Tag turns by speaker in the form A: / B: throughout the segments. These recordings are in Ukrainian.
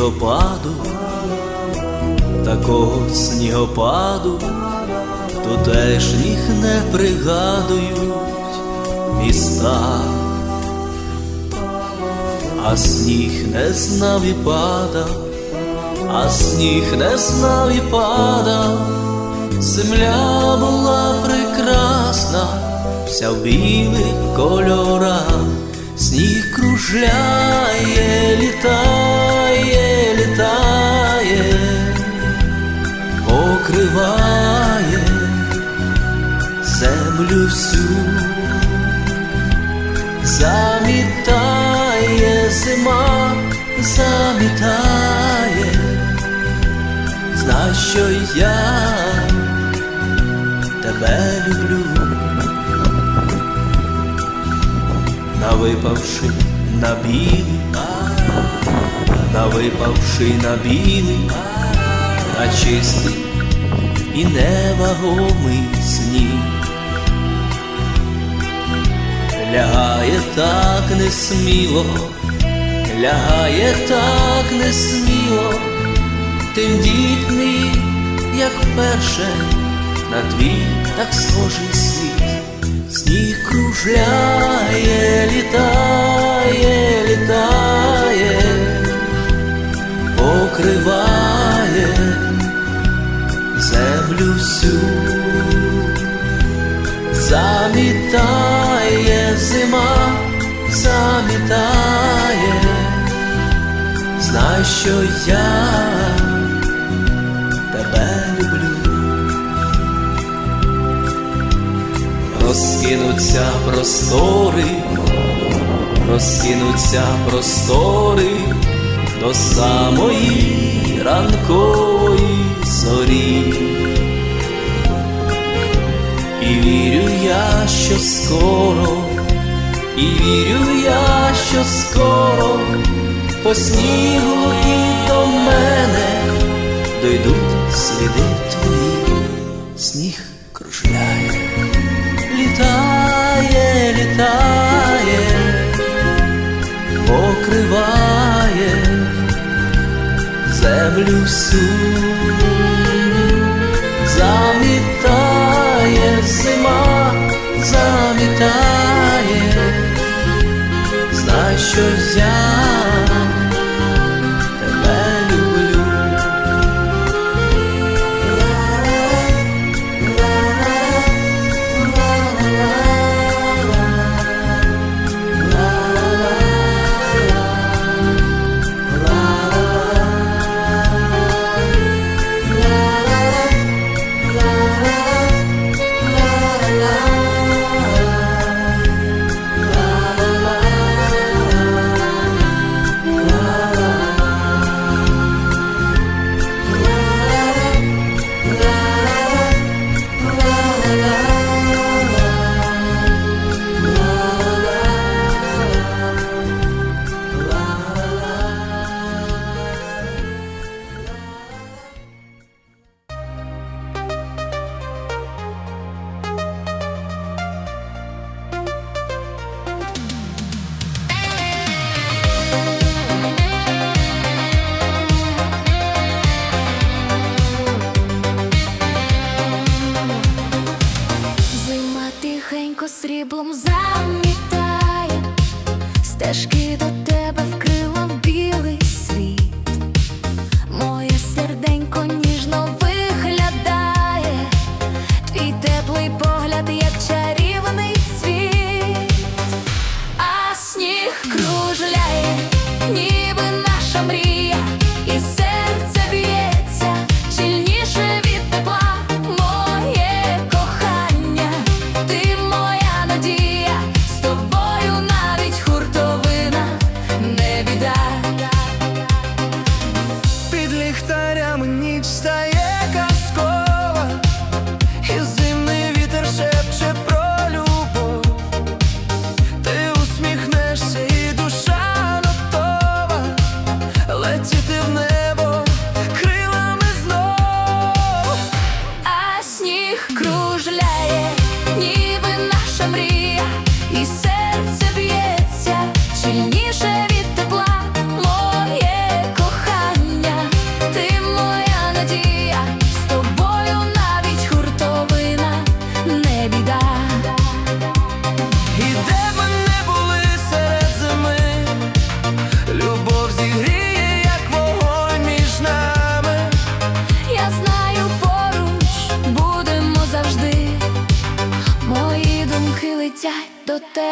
A: снігопаду, такого снігопаду, тутешніх не пригадують міста, а сніг не знав і падав, а сніг не знав і падав, земля була прекрасна, вся в білих кольорах, сніг кружляє, літає, землю всю, замітає зима, замітає, знай, що я тебе люблю. Навипавши на білий, навипавши на білий, на чистий і невагомий сніг. Лягає так несміло, лягає так несміло, тендітний, як перше, на твій так схожий світ. Сніг кружляє, літає, замітає, знай, що я тебе люблю. Розкинуться простори, розкинуться простори до самої ранкової зорі. І вірю я, що скоро, і вірю я, що скоро по снігу і до мене дойдуть сліди твої, сніг кружляє літає, літає, покриває землю всю, замітає зима, замітає, що я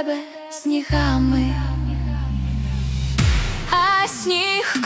A: тебе
B: снігами, а сніг.